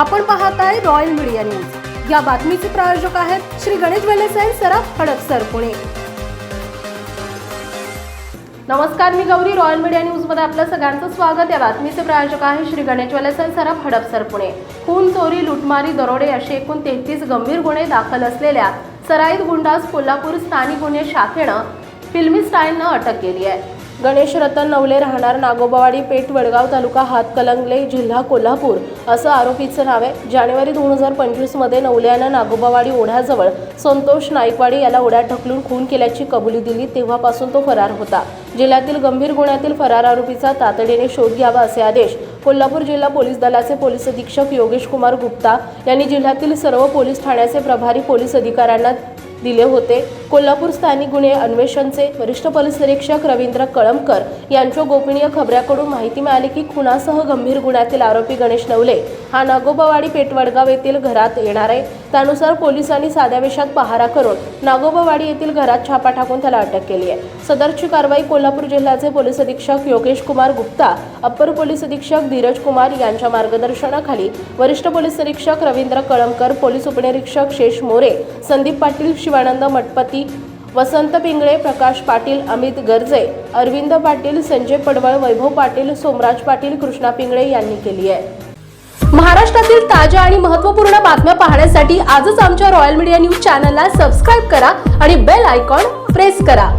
आपण पाहत आहे रॉयल मीडिया न्यूज या बातमीचे प्रायोजक आहेत श्री गणेश वेलेसाई अँड सराफ हडपसर पुणे. नमस्कार मी गौरी. रॉयल मीडिया न्यूजमध्ये आपलं सगळ्यांचं स्वागत. या बातमीचे प्रायोजक आहे श्री गणेश ज्वेलर्स सराफ हडपसर पुणे. खून चोरी लुटमारी दरोडे असे एकूण तेहतीस गंभीर गुन्हे दाखल असलेल्या सराईत गुंडास कोल्हापूर स्थानिक गुन्हे शाखेनं फिल्मी स्टाईलनं अटक केली आहे. गणेश रतन नवले राहणार नागोबावाडी पेठ वडगाव तालुका हातकलंगले जिल्हा कोल्हापूर असं आरोपीचं नाव आहे. जानेवारी दोन हजार पंचवीसमध्ये नवले यानं नागोबावाडी ओढ्याजवळ संतोष नाईकवाडी याला ओढ्यात ढकलून खून केल्याची कबुली दिली. तेव्हापासून तो फरार होता. जिल्ह्यातील गंभीर गुन्ह्यातील फरार आरोपीचा तातडीने शोध घ्यावा असे आदेश कोल्हापूर जिल्हा पोलीस दलाचे पोलीस अधीक्षक योगेश कुमार गुप्ता यांनी जिल्ह्यातील सर्व पोलीस ठाण्याचे प्रभारी पोलीस अधिकाऱ्यांना दिले होते. कोल्हापूर स्थानिक गुन्हे अन्वेषणचे वरिष्ठ पोलीस निरीक्षक रवींद्र कळमकर यांच्या गोपनीय खबऱ्याकडून माहिती मिळाली की खुनासह गंभीर गुन्ह्यातील आरोपी गणेश नवले हा नागोबावाडी पेटवडगाव येथील घरात येणार आहे. त्यानुसार पोलिसांनी साध्या वेशात पहारा करून नागोबावाडी येथील घरात छापा टाकून त्याला अटक केली आहे. सदरची कारवाई कोल्हापूर जिल्ह्याचे पोलीस अधीक्षक योगेश कुमार गुप्ता अप्पर पोलीस अधीक्षक धीरज कुमार यांच्या मार्गदर्शनाखाली वरिष्ठ पोलीस निरीक्षक रवींद्र कळमकर पोलीस उपनिरीक्षक शेष मोरे संदीप पाटील शिवानंद मठपती वसंत पिंगळे प्रकाश पाटील अमित गर्जे अरविंद पाटील संजय पडवळ वैभव पाटील सोमराज पाटील कृष्णा पिंगळे यांनी केली आहे. महाराष्ट्रातील ताज्या आणि महत्त्वपूर्ण बातम्या पाहण्यासाठी आजच आमच्या रॉयल मीडिया न्यूज चॅनलला सबस्क्राईब करा आणि बेल आयकॉन प्रेस करा.